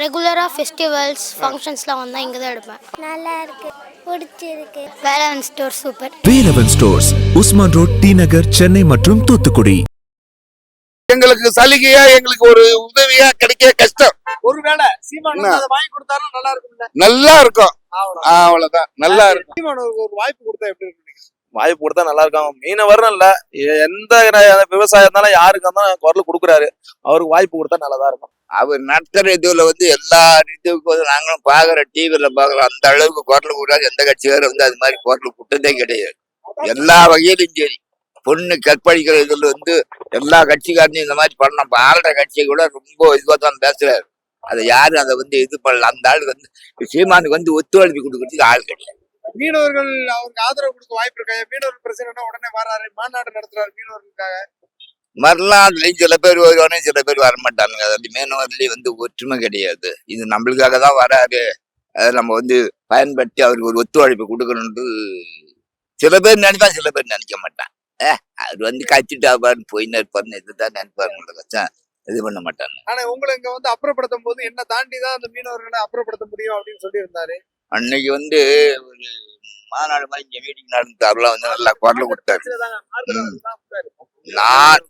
ரெகுலராக ஃபெஸ்டிவல்ஸ் ஃபங்க்ஷன்ஸ்லாம் வந்தால் இங்கே தான் எடுப்பேன். நல்லா இருக்கு. பிடிச்சிருக்கு. Velavan store super Velavan stores Usman road T Nagar Chennai மற்றும் தூத்துக்குடி. எங்களுக்கு சலுகையா எங்களுக்கு ஒரு உதவியா கிடைக்க கஷ்டம். ஒருவேளை சீமான்? அதை வாங்கி கொடுத்தாலும் நல்லா இருக்கும்ல? நல்லா இருக்கும். அவ்வளவுதான். நல்லா இருக்கும். சீமான் ஒரு ஒரு வாய்ப்பு கொடுத்தா எப்படி இருக்கும்? வாய்ப்பு கொடுத்தா நல்லா இருக்கும். மீனவரும் இல்லை எந்த விவசாயம் இருந்தாலும் யாருக்கு இருந்தாலும் குரல் கொடுக்குறாரு. அவருக்கு வாய்ப்பு கொடுத்தா நல்லதா இருக்கும். அவர் நடத்துற இதுல வந்து எல்லா இதுக்கும் வந்து நாங்களும் பாக்குற டிவில பாக்குறோம். அந்த அளவுக்கு குரல் கூடாது எந்த கட்சியாரும் வந்து அது மாதிரி குரல் கொடுத்ததே கிடையாது. எல்லா வகையிலும் சரி. பொண்ணு கற்பழிக்கிற இதுல வந்து எல்லா கட்சிக்காரனையும் இந்த மாதிரி பண்ணோம் இப்ப ஆளுற கட்சி கூட ரொம்ப இதுவாக தான் பேசுறாரு. அதை யாரும் அதை வந்து இது பண்ணல. அந்த ஆளுக்கு வந்து சீமானுக்கு வந்து ஒத்துழைப்பு கொடுக்கறதுக்கு ஆள் கிடையாது. மீனவர்கள் அவருக்கு ஆதரவு கொடுக்க வாய்ப்பு இருக்கா? மீனவர் பிரச்சனைனா உடனே வராரு மாநாடு நடத்துறாரு மீனவர்களுக்காக. மறுநாள் அதுலயும் சில பேர் வருவானே சில பேர் வரமாட்டானுங்க. அது மீனவர்லயும் வந்து ஒற்றுமை கிடையாது. இது நம்மளுக்காக தான் வராரு. அதை நம்ம வந்து பயன்படுத்தி அவருக்கு ஒரு ஒத்துழைப்பு கொடுக்கணுன்ட்டு சில பேர் நினைப்பா சில பேர் நினைக்க மாட்டான் ஏ அவர் வந்து கச்சிட்டு ஆபாருன்னு போயின்னு இருப்பாருன்னு இதுதான் நினைப்பாருங்கள கச்சா இது பண்ண மாட்டாங்க. ஆனா உங்களை இங்க வந்து அப்புறப்படுத்தும் போது என்ன தாண்டி தான் அந்த மீனவர்களை அப்புறப்படுத்த முடியும் அப்படின்னு சொல்லி இருந்தாரு அன்னைக்கு வந்து ஒரு மாநாடு மாதிரி இங்க மீட்டிங் நடந்தாருல வந்து நல்லா குரல் கொடுத்தாரு. நான்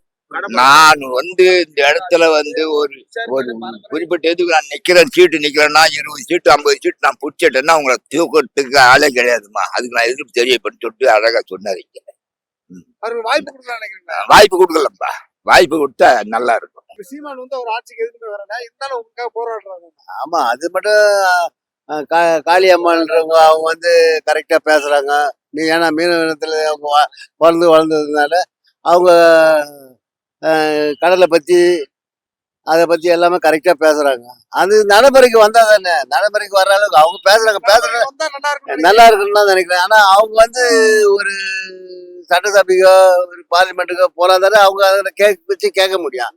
நான் வந்து இந்த இடத்துல வந்து ஒரு ஒரு குறிப்பிட்ட இதுக்கு நான் நிக்கிறேன் சீட்டு நிக்கிறேன்னா இருபது சீட்டு ஐம்பது சீட்டு நான் பிடிச்சிட்டேன்னா உங்களை தூக்கத்துக்கு ஆளே கிடையாதுமா அதுக்கு நான் எதிர்ப்பு தெரியப்பட்டு சொல்லிட்டு அழகா சொன்னாரு வாய்ப்பு கொடுக்கலாம் நினைக்கிறீங்களா? வாய்ப்பு கொடுக்கலப்பா. வாய்ப்பு கொடுத்தா நல்லா இருக்கும். இப்ப சீமான் வந்து அவர் ஆட்சிக்கு எதுக்குமே வரல இருந்தாலும் உங்களுக்காக போராடுறாங்க ஆமா அது மட்டும் கா- காளியம்மான்றவங்க அவங்க வந்து கரெக்டா பேசுறாங்க. நீ ஏன்னா மீனவனத்துல அவங்க வ- பிறந்து வளர்ந்ததுனால அவங்க கடலை பத்தி அதை பத்தி எல்லாமே கரெக்டா பேசுறாங்க. அது நடைமுறைக்கு வந்தா தானே? நடைமுறைக்கு வர்ற அளவுக்கு அவங்க பேசுறாங்க பேசுறாங்க வந்தா நல்லா இருக்குன்னு தான் நினைக்கிறேன். ஆனா அவங்க வந்து ஒரு சட்டசபைக்கோ ஒரு பார்லிமெண்ட்டுக்கோ போனா தானே அவங்க அதை கேட்க வச்சு கேட்க முடியும்.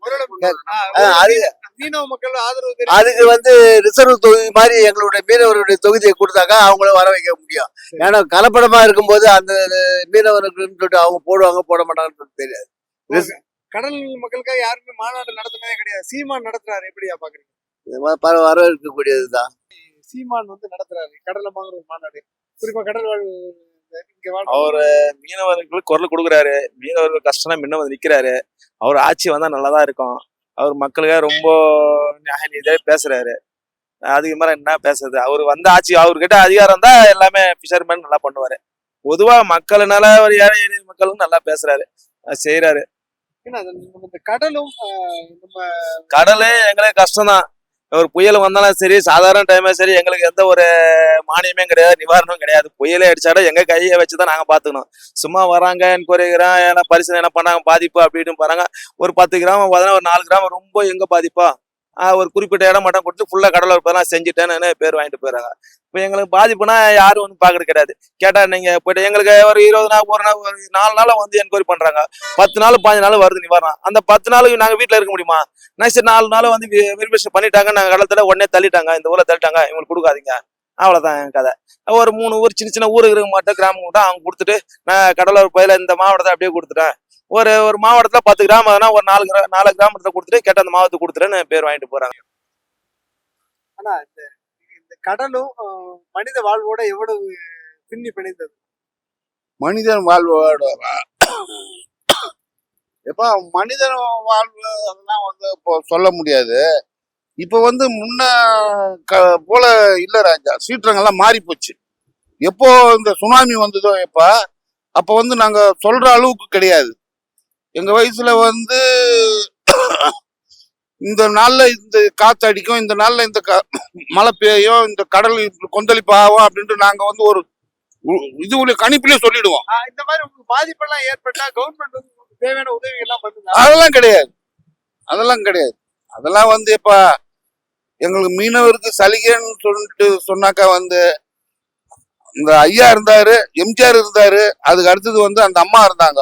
அது மீனவ மக்கள் ஆதரவு அதுக்கு வந்து ரிசர்வ் தொகுதி மாதிரி எங்களுடைய மீனவர்களுடைய தொகுதியை கொடுத்தாக்கா அவங்கள வர வைக்க முடியும். ஏன்னா கலப்படமா இருக்கும்போது அந்த மீனவர்களுக்கு சொல்லிட்டு அவங்க போடுவாங்க போட மாட்டாங்கன்னு சொல்லிட்டு தெரியாது. கடல் மக்களுக்காக யாருமே மாநாடு நடத்தினதே கிடையாது. சீமான் நடத்துறாரு எப்படியா பாக்குறீங்க? வரவேற்கக்கூடியதுதான் சீமான் வந்து நடத்துறாரு. கடல்ல வாங்குற ஒரு மாநாடு. குறிப்பா கடல் வாழ் அவரு மீனவர்களுக்கு குரல் கொடுக்குறாரு. மீனவர்கள் கஷ்டம் முன்ன வந்து நிக்கிறாரு. அவர் ஆட்சி வந்தா நல்லதா இருக்கும். அவர் மக்களுக்காக ரொம்ப நியாய நீதியாக பேசுறாரு. அதுக்கு மேல என்ன பேசுறது? அவர் வந்த ஆட்சி அவர்கிட்ட அதிகாரம் தான் எல்லாமே ஃபிஷர்மேன் நல்லா பண்ணுவாரு. பொதுவா மக்கள்னால ஒரு ஏழை எளிய மக்களும் நல்லா பேசுறாரு. செய்யறாரு கடலும் நம்ம கடலே எங்களுக்கு கஷ்டம்தான். ஒரு புயல் வந்தாலும் சரி சாதாரண டைமே சரி எங்களுக்கு எந்த ஒரு மானியமே கிடையாது நிவாரணமும் கிடையாது. புயலே அடிச்சாலும் எங்க கையை வச்சு தான் நாங்க பாத்துக்கணும் சும்மா வராங்க என்கொயரி ஏன்னா பரிசு என்ன பண்ணாங்க பாதிப்பு அப்படின்னு போறாங்க ஒரு பத்து கிராமம் பார்த்தா ஒரு நாலு கிராமம் ரொம்ப எங்க பாதிப்பா? ஒரு குறிப்பிட்ட இடம் மட்டும் கொடுத்து ஃபுல்லா கடலை இப்பதான் செஞ்சுட்டேன்னு பேர் வாங்கிட்டு போயிடுறாங்க. இப்போ எங்களுக்கு பாதிப்புனா யாரும் ஒன்றும் பாக்குறது கிடையாது. கேட்டா நீங்க போயிட்டு எங்களுக்கு ஒரு இருபது நாள் ஒரு நாள் ஒரு நாலு நாள் வந்து என்கொயரி பண்றாங்க. பத்து நாள் பாஞ்சு நாள் வருது நிவாரணம். அந்த பத்து நாளுக்கு நாங்க வீட்ல இருக்க முடியுமா? நெக்ஸ்ட் நாலு நாள் வந்து வெரிஃபிகேஷன் பண்ணிட்டாங்க. நாங்க கடலத்தில் உடனே தள்ளிட்டாங்க. இந்த ஊரில் தள்ளிட்டாங்க. இவங்களுக்கு கொடுக்காதீங்க. அவ்வளவுதான் என் கதை. ஒரு மூணு ஊர் சின்ன சின்ன ஊருக்கு இருக்க மாட்டேன் கிராமம் மட்டும் அவங்க கொடுத்துட்டு நான் கடலூர் பயில இந்த மாவட்டத்தை அப்படியே கொடுத்துட்டேன். ஒரு ஒரு மாவட்டத்துல பத்து கிராமம்னா ஒரு நாலு கிரா நாலு கிராமத்துல கொடுத்துட்டு கேட்ட அந்த மாவட்டத்தை கொடுத்துட்டேன்னு பேர் வாங்கிட்டு போறாங்க. ஆனா இந்த இந்த கடலும் மனித வாழ்வோட எவ்வளவு பின்னி பிணைந்தது? மனிதன் வாழ்வோட எப்ப மனிதன் வாழ்வு அதெல்லாம் வந்து இப்போ சொல்ல முடியாது. இப்ப வந்து முன்ன க போல இல்ல ராஜா. சீற்றங்கள்லாம் மாறி போச்சு எப்போ இந்த சுனாமி வந்ததோ எப்ப அப்ப வந்து நாங்க சொல்ற அளவுக்கு கிடையாது. எங்க வயசுல வந்து இந்த நாள்ல இந்த காத்து அடிக்கும் இந்த நாள்ல இந்த க- மழை பெய்யும் இந்த கடல் கொந்தளிப்பு ஆகும் அப்படின்ட்டு நாங்க வந்து ஒரு இது ஒரு கணிப்பிலே சொல்லிடுவோம். இந்த மாதிரி உங்களுக்கு பாதிப்பெல்லாம் ஏற்பட்டா கவர்மெண்ட் வந்து தேவையான உதவி எல்லாம் பண்ணுங்க அதெல்லாம் கிடையாது. அதெல்லாம் கிடையாது. அதெல்லாம் வந்து இப்ப எங்களுக்கு மீனவருக்கு சலுகைன்னு சொல்லிட்டு சொன்னாக்கா வந்து இந்த ஐயா இருந்தாரு எம்ஜிஆர் இருந்தாரு அதுக்கு அடுத்தது வந்து அந்த அம்மா இருந்தாங்க.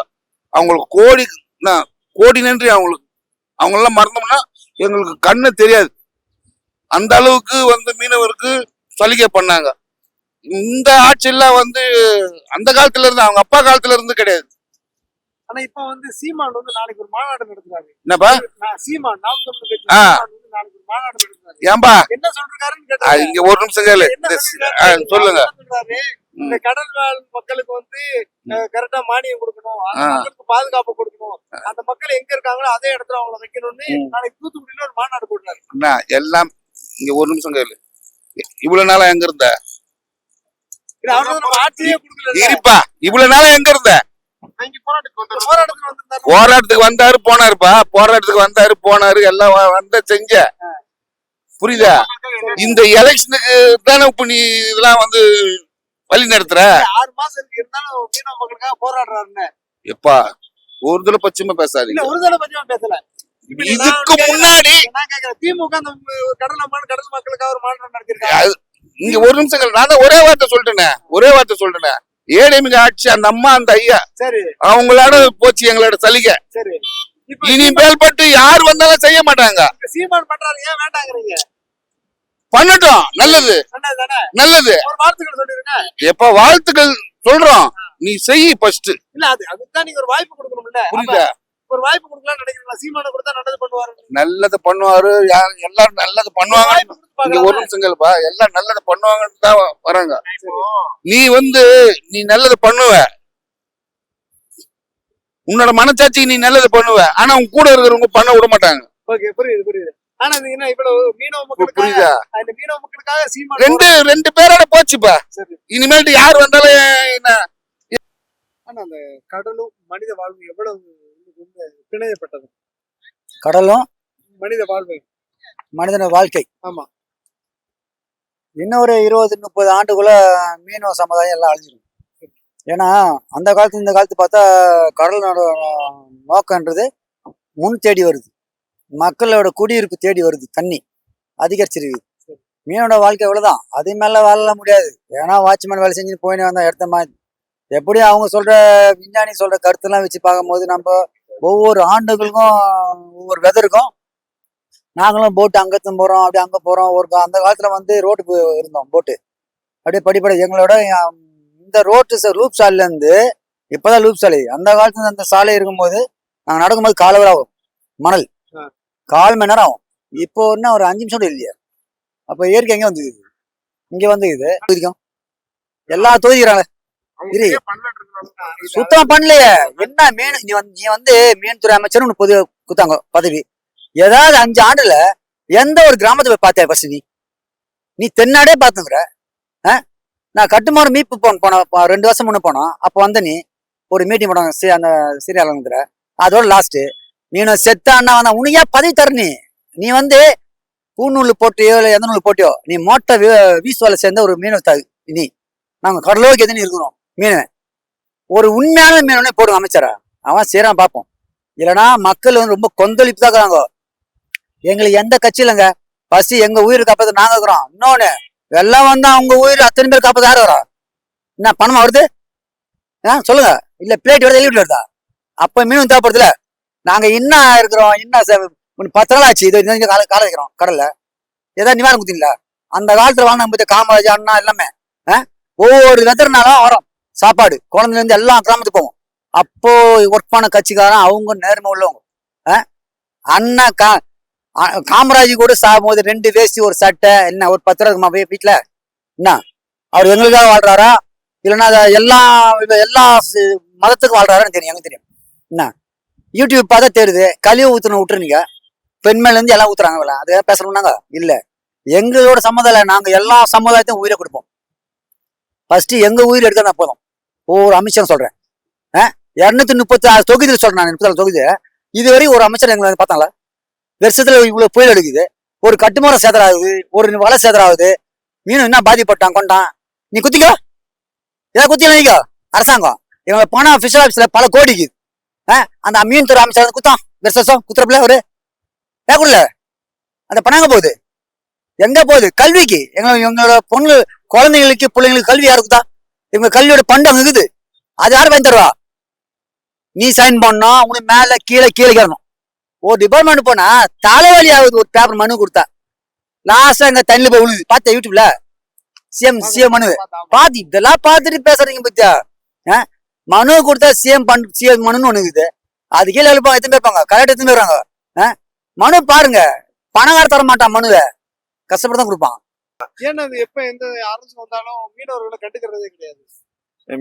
அவங்களுக்கு கோடி ந- கோடி நன்றி அவங்களுக்கு. அவங்க எல்லாம் மறந்தோம்னா எங்களுக்கு கண்ணு தெரியாது. அந்த அளவுக்கு வந்து மீனவருக்கு சலுகை பண்ணாங்க. இந்த ஆட்சியெல்லாம் வந்து அந்த காலத்துல இருந்து அவங்க அப்பா காலத்துல இருந்து கிடையாது. ஆனா இப்ப வந்து சீமான் வந்து நாளைக்கு ஒரு மாநாடு நடத்துறாரு. என்னப்பா? நான் சீமான் நாளைக்கு ஒரு மாநாடு நடத்துறாரு. ஏன்பா? என்ன சொல்றாருன்னு ஆ, கேட்டாரு இங்க ஒரு நிமிஷம் கேளு. சொல்லுங்க? இந்த கடல் வாழ் மக்களுக்கு வந்து கரெக்டா மானியம் கொடுக்கணும். மக்களுக்கு பாதுகாப்பு கொடுக்கணும். அந்த மக்கள் எங்க இருக்காங்களோ அதே இடத்துல அவங்கள வைக்கணும்னு. நாளைக்கு தூத்துக்குடியில ஒரு மாநாடு போடுறாரு. எல்லாம் இங்க ஒரு நிமிஷம் கேளு. இவ்வளவு நாளா எங்க இருந்த? இருப்பா இவ்வளவு நாளா எங்க இருந்த? போராட்டத்துக்கு வந்தாரு. போனாருப்பா. போராட்டத்துக்கு வந்தாரு போனாரு எல்லாம் வந்த செஞ்ச. புரியுதா? இந்த எலெக்ஷனுக்கு தானே இப்ப நீ இதெல்லாம் வந்து வழி நடத்துற? ஆறு மாசம் இருந்தாலும் மீனவ மக்களுக்காக போராடுறாருன்னு. எப்பா ஒரு தடவை பச்சைமா இல்ல பேசாதீங்க ஒரு தடவை பத்தி அவன் பேசல இதுக்கு. முன்னாடி நான் கேக்குறேன். திமுக அந்த கடல் அம்மான் கடல் மக்களுக்காக ஒரு மாநாடு நடத்திருக்காங்க அது- இங்க ஒரு நிமிஷம். நான் தான் ஒரே வார்த்தை சொல்லிட்டேனே ஒரே வார்த்தை சொல்லிட்டேன். ஏடிஎம்கே ஆட்சி அந்த அம்மா அந்த ஐயா சரி. அவங்களோட போச்சு எங்களோட சலுகை. சரி. இப்ப இனி மேல்பட்டு யார் வந்தாலும் செய்ய மாட்டாங்க. சீமான் பண்றாரு ஏன் வேண்டாங்கிறீங்க? பண்ணட்டும். நல்லது. நல்லது. எப்ப வாழ்த்துக்கள் சொல்றோம் நீ செய் ஃபர்ஸ்ட் இல்ல அது அதுதான் நீங்க ஒரு வாய்ப்பு கொடுக்கணும்ல. புரியுதா? அப்ப ஒரு வாய்ப்பு கொடுக்கலாம்னு நினைக்கிறீங்களா? சீமான கொடுத்தா நல்லது பண்ணுவாரு. நல்லது பண்ணுவாரு யார் எல்லாரும் நல்லது பண்ணுவாங்க. பார்க்கலாம் ஒரு நிமிஷம் கேளுப்பா எல்லாம் நல்லது பண்ணுவாங்கன்னு தான் வராங்க. நீ வந்து நீ நல்லது பண்ணுவ. உன்னோட மனச்சாட்சிக்கு நீ நல்லது பண்ணுவ. ஆனா உன் கூட இருக்கிறவங்க பண்ண விட மாட்டாங்க. ஓகே புரியுது புரியுது. ஆனா என்ன இவ்வளவு மீனவ மக்களுக்காக அந்த மீனவ மக்களுக்காக சீமான் ரெண்டு ரெண்டு பேரோட போச்சுப்பா. சரி. இனிமேல்ட்டு யார் வந்தாலும் என்ன? ஆனா அந்த கடலும் மனித வாழ்வு எவ்வளவு பிணையப்பட்டது. கடலும் மனித வாழ்வு. மனிதன வாழ்க்கை. ஆமா. இன்னும் ஒரு இருபது முப்பது ஆண்டுக்குள்ள மீனவ சமுதாயம் எல்லாம் அழிஞ்சிடும் ஏன்னா அந்த காலத்து இந்த காலத்து பார்த்தா கடலோட நோக்கன்றது முன் தேடி வருது. மக்களோட குடியிருப்பு தேடி வருது தண்ணி அதிகரிச்சிருக்கு மீனோட வாழ்க்கை இவ்வளவுதான். அது மேல வாழ முடியாது. ஏன்னா வாட்ச்மேன் வேலை செஞ்சு போயின்னு வந்தா எடுத்த மாதிரி. எப்படி அவங்க சொல்ற விஞ்ஞானி சொல்ற கருத்தெல்லாம் வச்சு பார்க்கும்போது நம்ம ஒவ்வொரு ஆண்டுகளுக்கும் ஒவ்வொரு வெதருக்கும் நாங்களும் போட்டு அங்கத்தும் போறோம் அப்படியே அங்க போறோம். ஒரு அந்த காலத்துல வந்து ரோட்டு இருந்தோம் போட்டு அப்படியே படிப்படி எங்களோட இந்த ரோட்டு லூப் சாலையில இருந்து இப்பதான் லூப் சாலை. அந்த காலத்துல அந்த சாலை இருக்கும்போது நாங்க நடக்கும்போது கால் வரை ஆகும். மணல். கால் மணி நேரம் ஆகும். இப்போ என்ன ஒரு அஞ்சு நிமிஷம் இல்லையா. அப்ப இயற்கை எங்க வந்து இங்க வந்து இது இருக்கும் எல்லா தொகுதிக்கிறாங்க இரு. சுத்தமா பண்ணலையே. என்ன மீன்? நீ வந்து நீ வந்து மீன் துறை அமைச்சர் உனக்கு பொது குத்தாங்க பதவி. ஏதாவது அஞ்சு ஆண்டுல எந்த ஒரு கிராமத்தை போய் பார்த்தியா ஃபர்ஸ்ட் நீ? நீ தென்னாடே பார்த்துங்கிற நான் கட்டுமாறு மீட்பு போன போன ப- ரெண்டு வருஷம் முன்ன போனோம். அப்போ வந்த நீ ஒரு மீட்டிங் சி அந்த சீரியாலங்கிற அதோட லாஸ்ட் நீ நான் செத்த அண்ணா வந்தா உனக்கு ஏன் பதவி தர நீ வந்து பூநூல் போட்டியோ இல்லை எந்த நூல் போட்டியோ நீ மோட்டை வீசுவால சேர்ந்த ஒரு மீனவ தகு நீ நாங்கள் கடலோக்கு எதுன்னு இருக்கிறோம் மீனவன் ஒரு உண்மையான மீனவனே போடுங்க அமைச்சரா. அவன் செய்யறான் பார்ப்போம் இல்லைன்னா மக்கள் வந்து ரொம்ப கொந்தளிப்பு தான் இருக்கிறாங்க எங்களுக்கு எந்த கட்சி இல்லைங்க பசி எங்க உயிர் காப்பாத்து நாங்க இருக்கிறோம். இன்னொன்னு எல்லாம் வந்தா அவங்க உயிர் அத்தனை பேர் காப்பாத்து யார் வரா என்ன பணமா வருது? ஆ சொல்லுங்க. இல்ல பிளேட் வருது எழுதிட்டு வருதா? அப்ப மீன் தேவைப்படுதுல. நாங்க இன்னும் இருக்கிறோம் இன்னும் பத்து நாள் ஆச்சு இது கால காலை காலை வைக்கிறோம் கடல்ல. ஏதாவது நிவாரணம் கொடுத்தீங்களா? அந்த காலத்துல வாழ்ந்த நம்ம காமராஜ் அண்ணா எல்லாமே ஆ? ஒவ்வொரு வெதர்னாலும் வரும். சாப்பாடு குழந்தைல இருந்து எல்லாம் கிராமத்துக்கு போவோம். அப்போ ஒர்க் பண்ண கட்சிக்காரன் அவங்க நேர்மை உள்ளவங்க ஆ? அண்ணா கா அ- காமராஜ் கூட சாகும்போது ரெண்டு வேஷ்டி ஒரு சட்டை என்ன ஒரு பத்து ரூபா இருக்குமா போய் வீட்டுல என்ன? அவர் எங்களுக்காக வாழ்றாரா? இல்லைன்னா எல்லா எல்லா மதத்துக்கும் வாழ்றாரான்னு தெரியும் எனக்கு தெரியும். என்ன? யூடியூப் பார்த்தா தெரியுது கழிவு ஊற்றுன விட்டுருங்க பெண்மையில இருந்து எல்லாம் ஊத்துறாங்க அதுக்காக பேசணும்னாங்க? இல்ல. எங்களோட சமுதாயம் நாங்க எல்லா சமுதாயத்தையும் உயிரை கொடுப்போம். ஃபர்ஸ்ட் எங்க உயிர் எடுத்தா போதும். ஒவ்வொரு அமைச்சரும் சொல்றேன். இரநூத்தி முப்பத்தி ஆறு தொகுதியில் சொல்றேன் நான் முப்பத்தி தொகுதி. இதுவரை ஒரு அமைச்சர் எங்களை வந்து பார்த்தாங்களா? வருஷத்துல இவ்வளவு புயல் எடுக்குது ஒரு கட்டுமான சேதம் ஆகுது ஒரு வலை சேதராகுது. ஆகுது மீன் என்ன பாதிப்பட்டான் கொண்டான்? நீ குத்திக்கோ. ஏதாவது குத்திக்கலாம் நீங்க. அரசாங்கம். இவங்க பணம் ஃபிஷர் ஆஃபீஸில் பல கோடிக்கு. அந்த மீன் துறை அமைச்சர் குத்தான் வருஷம் குத்துறப்புல ஒரு ஏக்குள்ள அந்த பணாங்க போகுது. எங்க போகுது? கல்விக்கு. எங்க எங்களோட பொண்ணு குழந்தைங்களுக்கு பிள்ளைங்களுக்கு கல்வி யாரு குத்தா? இவங்க கல்வியோட பண்டம் இருக்குது. அது யாரும் வாங்கி தருவா? நீ சைன் பண்ணோம் உனக்கு மேல கீழே கீழே கேட்கணும் ஒரு டிபார்ட்மெண்ட் போனா தலைவலி ஆகுது ஒரு பேப்பர் மனு கொடுத்தா. லாஸ்டா எங்க தண்ணில போய் விழுது பார்த்தா யூடியூப்ல சிஎம் சிஎம் மனு. பாத்து இதெல்லாம் பார்த்துட்டு பேசுறீங்க பத்தியா? ஆ? மனு கொடுத்தா சிஎம் பண் சிஎம் மனுன்னு ஒண்ணு இருக்குது. அது கீழே எழுப்பாங்க எத்தனை பேர்ப்பாங்க கரெக்ட் எத்தனை பேர் மனு பாருங்க. பணக்கார தர மாட்டான் மனுவை. கஷ்டப்பட்டு தான் கொடுப்பான். ஏன்னா எப்ப எந்த அரசு வந்தாலும் மீனவர்களை கண்டுக்கிறதே கிடையாது.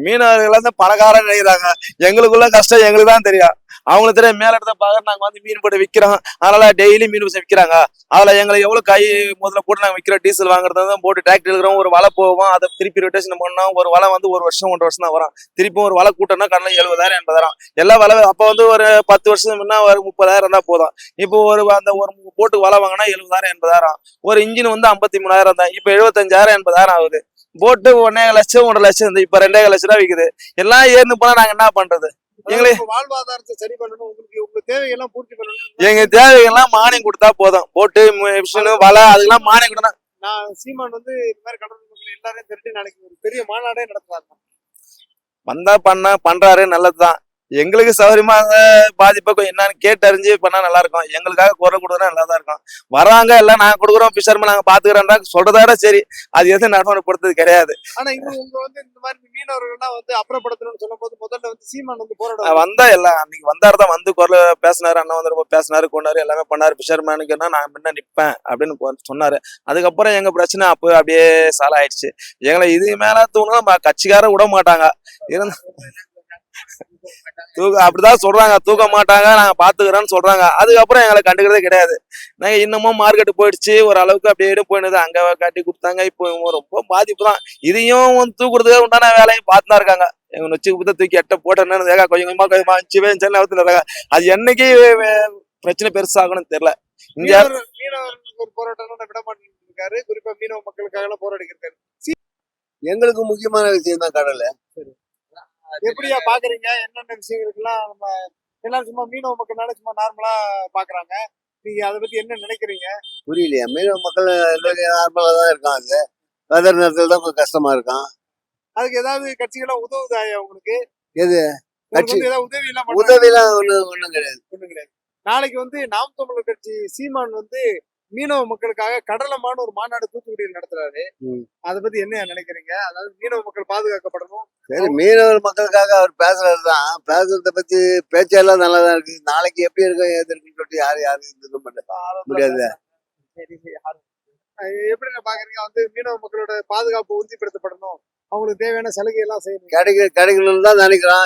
மீனவர்கள் வந்து பணக்காரன் நினைக்கிறாங்க. எங்களுக்குள்ள கஷ்டம் எங்களுக்கு தான் தெரியும். அவங்களுக்கு தெரியும் மேல இடத்த பார்க்க நாங்க வந்து மீன் போட்டு விக்கிறோம். அதனால டெய்லி மீன் பிடிச்சி விக்கிறாங்க. அதுல எங்களுக்கு எவ்வளவு கை முதல்ல போட்டு நாங்க விற்கிறோம் டீசல் வாங்குறது தான் போட்டு டிராக்டர் இருக்கிறோம். ஒரு வலை போவோம். அதை திருப்பி ரொட்டேஷன் பண்ணோம். ஒரு வலை வந்து ஒரு வருஷம் ஒன்றரை வருஷம் தான் வரும். திருப்பி ஒரு வலை கூட்டணும் கடல எழுபதாயிரம் எண்பதாயிரம். எல்லா வலை அப்ப வந்து ஒரு பத்து வருஷம் முன்னா ஒரு முப்பதாயிரம் இருந்தா போதும். இப்போ ஒரு அந்த ஒரு போட்டு வலை வாங்கினா எழுபதாயிரம் எண்பதாயிரம். ஒரு இன்ஜின் வந்து ஐம்பத்தி மூணாயிரம் தான். இப்போ எழுபத்தஞ்சாயிரம் எண்பதாயிரம் ஆகுது. போட்டு ஒன்னே லட்சம் ஒன்றரை லட்சம் இருந்து இப்ப ரெண்டே லட்சம் ரூபா விக்குது. எல்லாம் ஏறினு போனா நாங்க என்ன பண்றது? எங்களே- வாழ்வாதாரத்தை சரி பண்ணணும். உங்களுக்கு உங்க தேவையெல்லாம் பூர்த்தி பண்ணணும் எங்க தேவைகள்லாம் மானியம் கொடுத்தா போதும். போட்டு மிஷினு வலை அதுக்கெல்லாம் மானியம் கொடுத்தா நான் சீமான் வந்து இந்த மாதிரி மக்கள் எல்லாரையும் திரட்டி நாளைக்கு ஒரு பெரிய மாநாடே நடத்துறாங்க வந்தா பண்ண பண்றாரு நல்லதுதான். எங்களுக்கு சௌகரியமா பாதிப்பை என்னன்னு கேட்டு அறிஞ்சு பண்ணா நல்லா இருக்கும் எங்களுக்காக குரல் கொடுத்தா நல்லா தான் இருக்கும். வராங்க எல்லாம் நாங்க கொடுக்குறோம் ஃபிஷர்மேன் நாங்க பாத்துக்கிறோம்டா சொல்றதோட சரி. அது எதுவும் நடைமுறைப்படுத்துறது கிடையாது. ஆனா இங்க உங்க வந்து இந்த மாதிரி மீனவர்கள்லாம் வந்து அப்புறப்படுத்தணும்னு சொல்லும் போது முதல்ல வந்து சீமான் வந்து நான் போராட வந்தா எல்லாம் அன்னைக்கு வந்தாரு தான் வந்து குரல் பேசினாரு அண்ணன் வந்து ரொம்ப பேசினாரு கொண்டாரு எல்லாமே பண்ணாரு. ஃபிஷர்மேனுக்குன்னா நான் முன்ன நிப்பேன் அப்படின்னு சொன்னாரு. அதுக்கப்புறம் எங்க பிரச்சனை அப்போ அப்படியே சால ஆயிடுச்சு எங்களை இது மேல தூணா நம்ம கட்சிக்காரர் விட மாட்டாங்க. இருந்தா தூக்க அப்படிதான் சொல்றாங்க. தூக்க மாட்டாங்க நாங்க பாத்துக்கிறோம்னு சொல்றாங்க. அதுக்கப்புறம் எங்களை கண்டுக்கிறதே கிடையாது. நாங்க இன்னமும் மார்க்கெட் போயிடுச்சு. ஒரு அளவுக்கு அப்படியே போயிடுது. அங்க கட்டி கொடுத்தாங்க. இப்போ இவங்க ரொம்ப பாதிப்பு தான் இதையும் வந்து தூக்குறதுக்கு உண்டான வேலையும் பார்த்து தான் இருக்காங்க. எங்க நொச்சி குத்த தூக்கி எட்ட போட்டேன்னு கொஞ்சம் கொஞ்சமா கொஞ்சமா சிவன் சென்னை இருக்காங்க. அது என்னைக்கு பிரச்சனை பெருசாகணும்னு தெரியல. இங்க மீனவர் மீனவர்களுக்கு ஒரு போராட்டம் விட இருக்காரு. குறிப்பா மீனவ மக்களுக்காக எல்லாம் போராடி இருக்காரு. எங்களுக்கு முக்கியமான விஷயம் தான் கடல் எப்படியா பாக்குறீங்க? என்னென்ன விஷயங்களுக்கெல்லாம் நம்ம எல்லாம் சும்மா மீனவ மக்கள்னால சும்மா நார்மலா பாக்குறாங்க. நீங்க அதை பத்தி என்ன நினைக்கிறீங்க? புரியலையா. மீனவ மக்கள் நார்மலாக தான் இருக்கான் அது வெதர் நேரத்தில் தான் கொஞ்சம் கஷ்டமா இருக்கான். அதுக்கு ஏதாவது கட்சிகளா உதவுதா உங்களுக்கு? எது? கட்சி வந்து ஏதாவது உதவி எல்லாம் ஒன்றும் ஒன்றும் கிடையாது. ஒண்ணும் கிடையாது. நாளைக்கு வந்து நாம் தமிழர் கட்சி சீமான் வந்து மீனவ மக்களுக்காக கடலமான ஒரு மாநாடு தூத்துக்குடியில் நடத்துறாரு. அதை பத்தி என்ன நினைக்கிறீங்க? அதாவது மீனவ மக்கள் பாதுகாக்கப்படணும். சரி மீனவர் மக்களுக்காக அவர் பேசுறது தான் பேசுறத பத்தி பேச்செல்லாம் நல்லா தான் இருக்கு. நாளைக்கு எப்படி இருக்கும் ஏது இருக்குன்னு சொல்லிட்டு யாரும் யாரும் இது பண்ண. முடியாது. எப்படி பாக்குறீங்க? வந்து மீனவ மக்களோட பாதுகாப்பு உறுதிப்படுத்தப்படணும். அவங்களுக்கு தேவையான சலுகை எல்லாம் செய்யணும். கிடைக்க கிடைக்கணும்னு தான் நினைக்கிறோம்